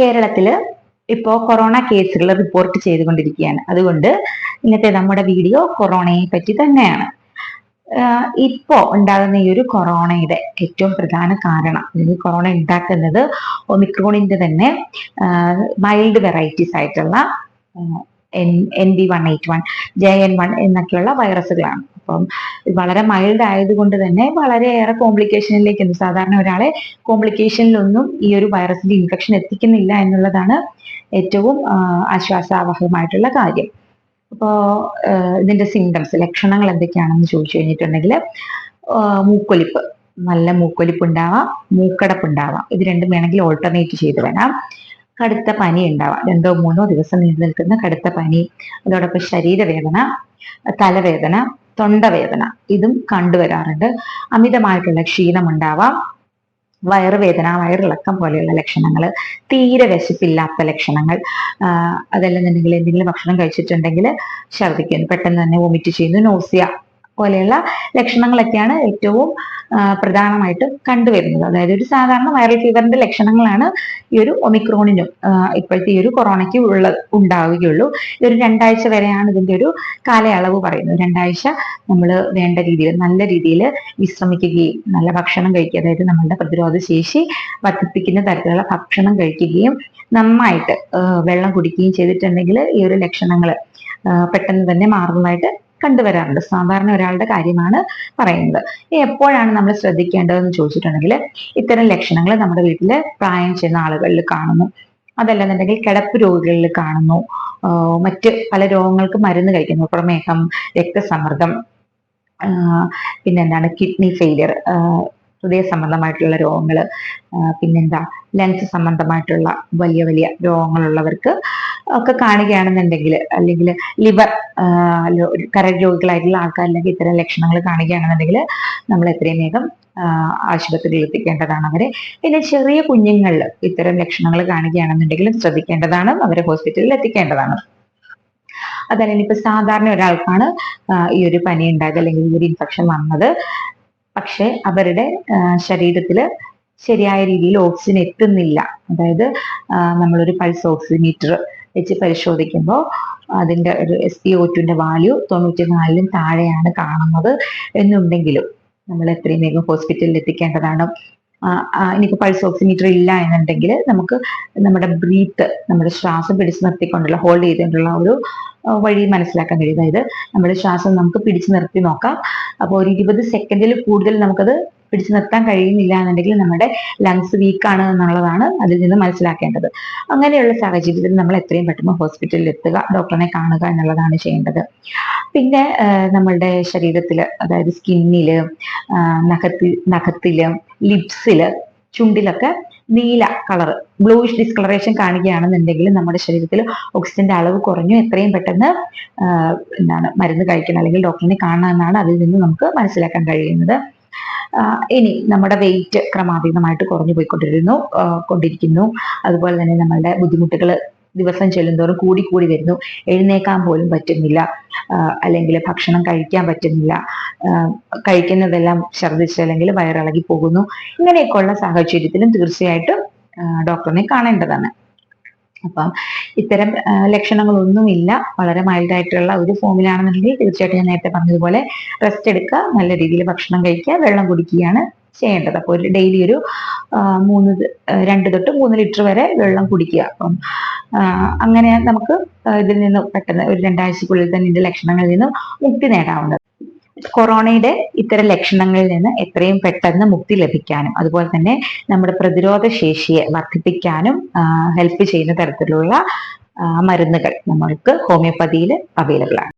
കേരളത്തിൽ ഇപ്പോൾ കൊറോണ കേസുകൾ റിപ്പോർട്ട് ചെയ്തുകൊണ്ടിരിക്കുകയാണ്. അതുകൊണ്ട് ഇന്നത്തെ നമ്മുടെ വീഡിയോ കൊറോണയെ പറ്റി തന്നെയാണ്. ഇപ്പോ ഉണ്ടാകുന്ന ഈ ഒരു കൊറോണയുടെ ഏറ്റവും പ്രധാന കാരണം അല്ലെങ്കിൽ കൊറോണ ഉണ്ടാക്കുന്നത് ഒമിക്രോണിന്റെ തന്നെ മൈൽഡ് വെറൈറ്റീസ് ആയിട്ടുള്ള N N B one eight one J N one എന്നൊക്കെയുള്ള വൈറസുകളാണ് അപ്പം വളരെ മൈൽഡ് ആയതുകൊണ്ട് തന്നെ വളരെയേറെ കോംപ്ലിക്കേഷനിലേക്ക് ഉണ്ട് സാധാരണ ഒരാളെ കോംപ്ലിക്കേഷനിലൊന്നും ഈ ഒരു വൈറസിന്റെ ഇൻഫെക്ഷൻ എത്തിക്കുന്നില്ല എന്നുള്ളതാണ് ഏറ്റവും ആശ്വാസാവഹമായിട്ടുള്ള കാര്യം. അപ്പോൾ ഇതിന്റെ സിംറ്റംസ് ലക്ഷണങ്ങൾ എന്തൊക്കെയാണെന്ന് ചോദിച്ചു കഴിഞ്ഞിട്ടുണ്ടെങ്കിൽ മൂക്കൊലിപ്പ്. നല്ല മൂക്കൊലിപ്പ് ഉണ്ടാവാം മൂക്കടപ്പ് ഉണ്ടാവാം ഇത് രണ്ടും വേണമെങ്കിൽ ഓൾട്ടർനേറ്റ് ചെയ്ത് വരാം. കടുത്ത പനി ഉണ്ടാവാം. രണ്ടോ മൂന്നോ ദിവസം നീണ്ടു നിൽക്കുന്ന കടുത്ത പനി അതോടൊപ്പം ശരീരവേദന തലവേദന തൊണ്ടവേദന. ഇതും കണ്ടുവരാറുണ്ട്. അമിതമായിട്ടുള്ള ക്ഷീണം ഉണ്ടാവാം വയറുവേദന വയറിളക്കം പോലെയുള്ള ലക്ഷണങ്ങൾ തീരെ വിശപ്പില്ലാത്ത ലക്ഷണങ്ങൾ അതല്ലെന്നുണ്ടെങ്കിൽ എന്തെങ്കിലും ഭക്ഷണം കഴിച്ചിട്ടുണ്ടെങ്കിൽ ഛർദ്ദിക്കുന്നു പെട്ടെന്ന് തന്നെ വൊമിറ്റ് ചെയ്യുന്നു നോസിയ പോലെയുള്ള ലക്ഷണങ്ങളൊക്കെയാണ് ഏറ്റവും പ്രധാനമായിട്ട് കണ്ടുവരുന്നത്. അതായത് ഒരു സാധാരണ വൈറൽ ഫീവറിന്റെ ലക്ഷണങ്ങളാണ് ഈ ഒരു ഒമിക്രോണിനും ഇപ്പോഴത്തെ ഈ ഒരു കൊറോണയ്ക്ക് ഉള്ള ഉണ്ടാവുകയുള്ളൂ. ഒരു രണ്ടാഴ്ച വരെയാണ് ഇതിന്റെ ഒരു കാലയളവ് പറയുന്നത്. രണ്ടാഴ്ച നമ്മൾ വേണ്ട രീതിയിൽ നല്ല രീതിയിൽ വിശ്രമിക്കുകയും നല്ല ഭക്ഷണം കഴിക്കുക അതായത് നമ്മളുടെ പ്രതിരോധ ശേഷി വർദ്ധിപ്പിക്കുന്ന തരത്തിലുള്ള ഭക്ഷണം കഴിക്കുകയും നന്നായിട്ട് വെള്ളം കുടിക്കുകയും ചെയ്തിട്ടുണ്ടെങ്കിൽ ഈ ഒരു ലക്ഷണങ്ങൾ പെട്ടെന്ന് തന്നെ മാറുന്നതായിട്ട് കണ്ടുവരാറുണ്ട്. സാധാരണ ഒരാളുടെ കാര്യമാണ് പറയുന്നത്. എപ്പോഴാണ് നമ്മൾ ശ്രദ്ധിക്കേണ്ടതെന്ന് ചോദിച്ചിട്ടുണ്ടെങ്കിൽ ഇത്തരം ലക്ഷണങ്ങൾ നമ്മുടെ വീട്ടിൽ പ്രായം ചെയ്യുന്ന ആളുകളിൽ കാണുന്നു. അതല്ലെന്നുണ്ടെങ്കിൽ കിടപ്പ് രോഗികളിൽ കാണുന്നു. മറ്റ് പല രോഗങ്ങൾക്ക് മരുന്ന് കഴിക്കുന്നു. പ്രമേഹം രക്തസമ്മർദ്ദം പിന്നെന്താണ് കിഡ്നി ഫെയിലിയർ ഹൃദയ സംബന്ധമായിട്ടുള്ള രോഗങ്ങൾ പിന്നെന്താ ലങ്സ് സംബന്ധമായിട്ടുള്ള വലിയ വലിയ രോഗങ്ങളുള്ളവർക്ക് ഒക്കെ കാണുകയാണെന്നുണ്ടെങ്കിൽ അല്ലെങ്കിൽ ലിവർ കരൾ രോഗികളായിട്ടുള്ള ആൾക്കാരിലൊക്കെ ഇത്തരം ലക്ഷണങ്ങൾ കാണുകയാണെന്നുണ്ടെങ്കിൽ നമ്മൾ എത്രയും വേഗം ആശുപത്രിയിൽ എത്തിക്കേണ്ടതാണ് അവരെ. പിന്നെ ചെറിയ കുഞ്ഞുങ്ങളിൽ ഇത്തരം ലക്ഷണങ്ങൾ കാണുകയാണെന്നുണ്ടെങ്കിലും ശ്രദ്ധിക്കേണ്ടതാണ് അവരെ ഹോസ്പിറ്റലിൽ എത്തിക്കേണ്ടതാണ്. അതല്ലെങ്കിൽ ഇപ്പൊ സാധാരണ ഒരാൾക്കാണ് ഈ ഒരു പനി ഉണ്ടായത് അല്ലെങ്കിൽ ഈ ഒരു ഇൻഫെക്ഷൻ വന്നത്. പക്ഷെ അവരുടെ ശരീരത്തിൽ ശരിയായ രീതിയിൽ ഓക്സിജൻ എത്തുന്നില്ല. അതായത് നമ്മളൊരു പൾസ് ഓക്സിമീറ്റർ വെച്ച് പരിശോധിക്കുമ്പോൾ അതിന്റെ ഒരു എസ് പി ഒ ടുവിന്റെ വാല്യൂ തൊണ്ണൂറ്റി നാലിലും താഴെയാണ് കാണുന്നത് എന്നുണ്ടെങ്കിലും നമ്മൾ എത്രയും വേഗം ഹോസ്പിറ്റലിൽ എത്തിക്കേണ്ടതാണ്. ഇനിയിപ്പോൾ പൾസ് ഓക്സിമീറ്റർ ഇല്ല എന്നുണ്ടെങ്കിൽ നമുക്ക് നമ്മുടെ ബ്രീത്ത് നമ്മുടെ ശ്വാസം പിടിച്ചു നിർത്തിക്കൊണ്ടുള്ള ഹോൾഡ് ചെയ്തുകൊണ്ടുള്ള ഒരു വഴി മനസ്സിലാക്കാൻ കഴിയും. അതായത് നമ്മുടെ ശ്വാസം നമുക്ക് പിടിച്ചു നിർത്തി നോക്കാം. അപ്പോൾ ഒരു ഇരുപത് സെക്കൻഡിൽ കൂടുതൽ നമുക്കത് പിടിച്ചു നിർത്താൻ കഴിയുന്നില്ല എന്നുണ്ടെങ്കിൽ നമ്മുടെ ലങ്സ് വീക്കാണ് എന്നുള്ളതാണ് അതിൽ നിന്ന് മനസ്സിലാക്കേണ്ടത്. അങ്ങനെയുള്ള സാഹചര്യത്തിൽ നമ്മൾ എത്രയും പെട്ടെന്ന് ഹോസ്പിറ്റലിൽ എത്തുക ഡോക്ടറിനെ കാണുക എന്നുള്ളതാണ് ചെയ്യേണ്ടത്. പിന്നെ നമ്മളുടെ ശരീരത്തിൽ അതായത് സ്കിന്നിൽ നഖത്തിൽ നഖത്തിൽ ലിപ്സിൽ ചുണ്ടിലൊക്കെ നീല കളർ ബ്ലൂയിഷ് ഡിസ്കളറേഷൻ കാണുകയാണെന്നുണ്ടെങ്കിൽ നമ്മുടെ ശരീരത്തിൽ ഓക്സിജന്റെ അളവ് കുറഞ്ഞു എത്രയും പെട്ടെന്ന് എന്താണ് മരുന്ന് കഴിക്കണം അല്ലെങ്കിൽ ഡോക്ടറിനെ കാണണം എന്നാണ് അതിൽ നിന്ന് നമുക്ക് മനസ്സിലാക്കാൻ കഴിയുന്നത്. ഇനി നമ്മുടെ വെയിറ്റ് ക്രമാതീതമായിട്ട് കുറഞ്ഞു പോയിക്കൊണ്ടിരുന്നു കൊണ്ടിരിക്കുന്നു. അതുപോലെ തന്നെ നമ്മളുടെ ബുദ്ധിമുട്ടുകൾ ദിവസം ചെല്ലുന്തോറും കൂടി കൂടി വരുന്നു. എഴുന്നേക്കാൻ പോലും പറ്റുന്നില്ല അല്ലെങ്കിൽ ഭക്ഷണം കഴിക്കാൻ പറ്റുന്നില്ല കഴിക്കുന്നതെല്ലാം ഛർദ്ദിച്ച് അല്ലെങ്കിൽ വയറിളകി പോകുന്നു. ഇങ്ങനെയൊക്കെയുള്ള സാഹചര്യത്തിലും തീർച്ചയായിട്ടും ഡോക്ടറിനെ കാണേണ്ടതാണ്. അപ്പം ഇത്തരം ലക്ഷണങ്ങളൊന്നുമില്ല. വളരെ മൈൽഡ് ആയിട്ടുള്ള ഒരു ഫോമിലാണെന്നുണ്ടെങ്കിൽ തീർച്ചയായിട്ടും ഞാൻ നേരത്തെ പറഞ്ഞതുപോലെ റെസ്റ്റ് എടുക്കുക നല്ല രീതിയിൽ ഭക്ഷണം കഴിക്കുക വെള്ളം കുടിക്കുകയാണ് ചെയ്യേണ്ടത്. അപ്പോൾ ഒരു ഡെയിലി ഒരു മൂന്ന് രണ്ട് തൊട്ട് മൂന്ന് ലിറ്റർ വരെ വെള്ളം കുടിക്കുക. അപ്പം അങ്ങനെ നമുക്ക് ഇതിൽ നിന്ന് പെട്ടെന്ന് ഒരു രണ്ടാഴ്ചക്കുള്ളിൽ തന്നെ ഇതിന്റെ ലക്ഷണങ്ങളിൽ നിന്നും മുക്തി നേടാവുന്നത് കൊറോണയുടെ ഇത്തരം ലക്ഷണങ്ങളിൽ നിന്ന് എത്രയും പെട്ടെന്ന് മുക്തി ലഭിക്കാനും അതുപോലെ തന്നെ നമ്മുടെ പ്രതിരോധ ശേഷിയെ വർദ്ധിപ്പിക്കാനും ഹെൽപ്പ് ചെയ്യുന്ന തരത്തിലുള്ള മരുന്നുകൾ നമ്മൾക്ക് ഹോമിയോപ്പതിയിൽ അവൈലബിൾ ആണ്.